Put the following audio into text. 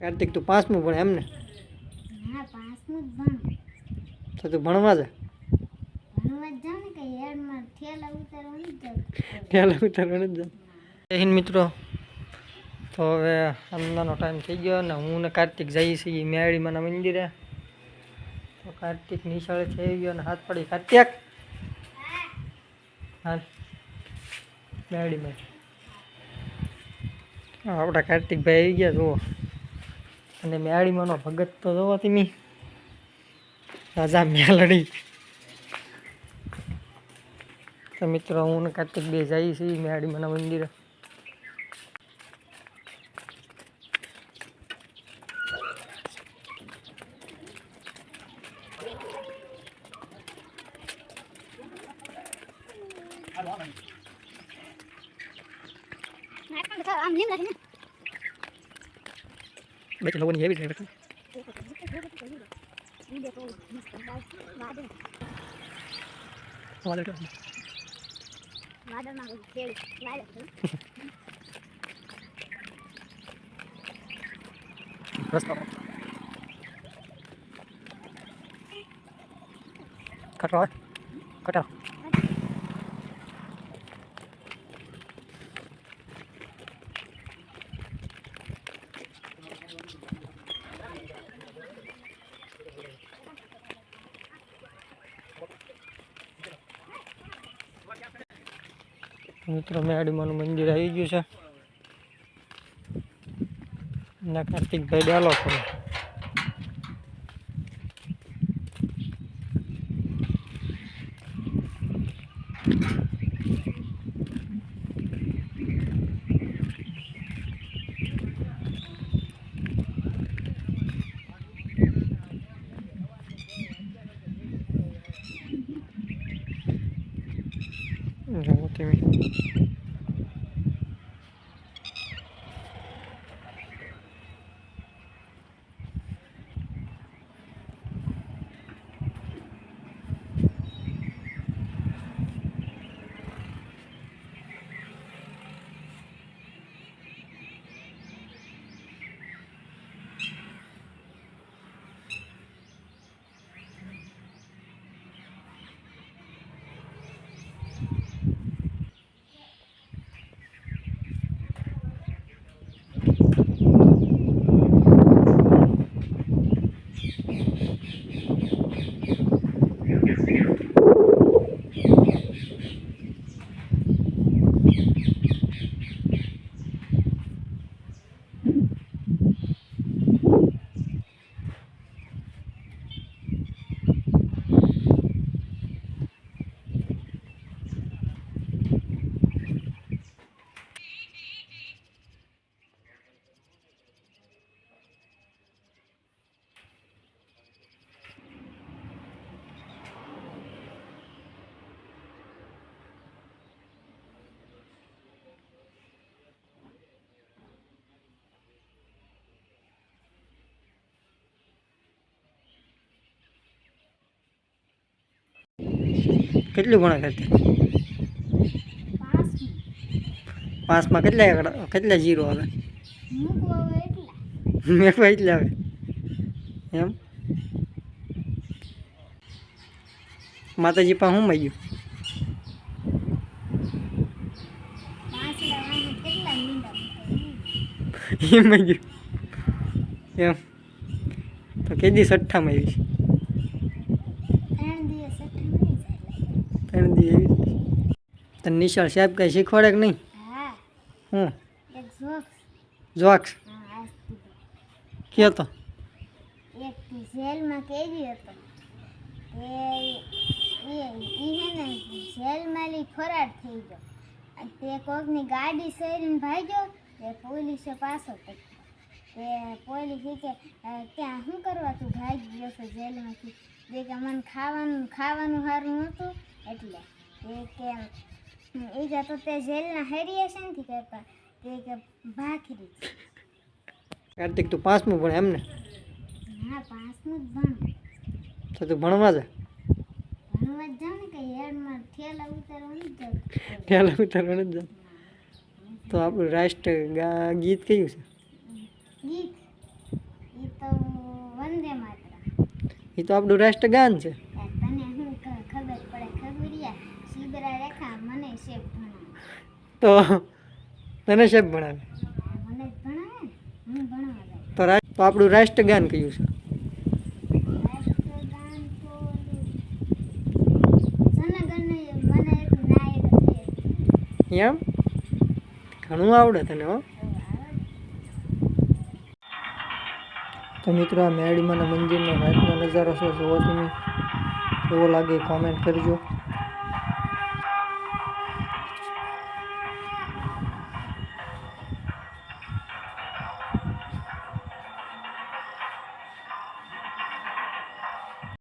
કાર્તિક તું પાંચમું ભણે એમ ને? હા પાંચમું જ ભણું. તો તું ભણવા જા. ભણવા જ જાઉં ને કે હેડમાં ઠેલા ઉતારવા નથી જતું ખ્યાલ ઉતારવાનું જ જય મિત્રો. તો હવે અમદાનો ટાઈમ થઈ ગયો ને હું ને કાર્તિક જઈએ છીએ મેળીમાના મંદિરે. તો કાર્તિક નિશાળે થઈ ગયો ને હાથ પડી કાર્તિક. હા. મેળીમાં આપણા કાર્તિકભાઈ આવી ગયા જુઓ. અને મેળીમાંનો ભગત તો જોવો તમે. રાજા મેલડી તો મિત્રો, હું ને કાર્તિક બે જઈએ છીએ મેળીમાના મંદિરે. આમ લીમ રાખીને બે લોકોની એવી బయట లోన్ ఏవి కట్టరా కట్టరా મિત્રો મેડીમાનું મંદિર આવી ગયું છે. ના કાર્તિકભાઈ ડાલો કરો. જુઓ તમે કેટલું ભણે કાર્તિક પાંચમું કેટલા કેટલા જીરો આવે? મેળવા એટલે આવે. એમ? માતાજી પા હું માગ્યું? ગયું એમ? તો કેદી સઠ્ઠામાં આવી છે. જાય ત્રણ દી આવી તને નિશાળ સાહેબ કાંઈ શીખવાડે કે નહીં? હા. જોક્સ. કે તો? જેલમાં કેદી હતો? જેલમાંથી ફરાર થઈ ગયો. તે કોકની ગાડી સરીને ભાગ્યો તે પોલીસે પાછો પકડ્યો તે પોલીસ કે ત્યાં શું કરવા તું ભાગી ગયો છો જેલમાંથી? જે કે મને ખાવાનું ખાવાનું સારું નહોતું. એટલે એ કે એ કે તો તે જેલના હેરીએ છે નથી કરતા તે કે ભાખરી. કાર્તિક તું પાંચમું ભણે એમને? હા પાંચમું જ ભણ. તો તું ભણવા જા. ભણવા જ જાઉં ને કે હેડમાં ઠેલા ઉતારવા જ ઠેલા ઉતારવાનું જ તો આપણું રાષ્ટ્ર ગીત કયું છે? ગીત. એ તો વંદે માત્ર એ તો આપણું રાષ્ટ્રગાન છે. તને હું ખબર પડે ખબરિયા સીબરા રેખા મને શેપ ભણાવે. તો તને શેપ ભણાવે? મને ભણાવે હું ભણાવે તો તો આપણું રાષ્ટ્રગાન કયું છે. એમ? ઘણું આવડે તને હો. તો મિત્રો આ મેળીમાના મંદિરનો રાતનો નજારો છે જુઓ તમે. કેવો લાગે કોમેન્ટ કરજો.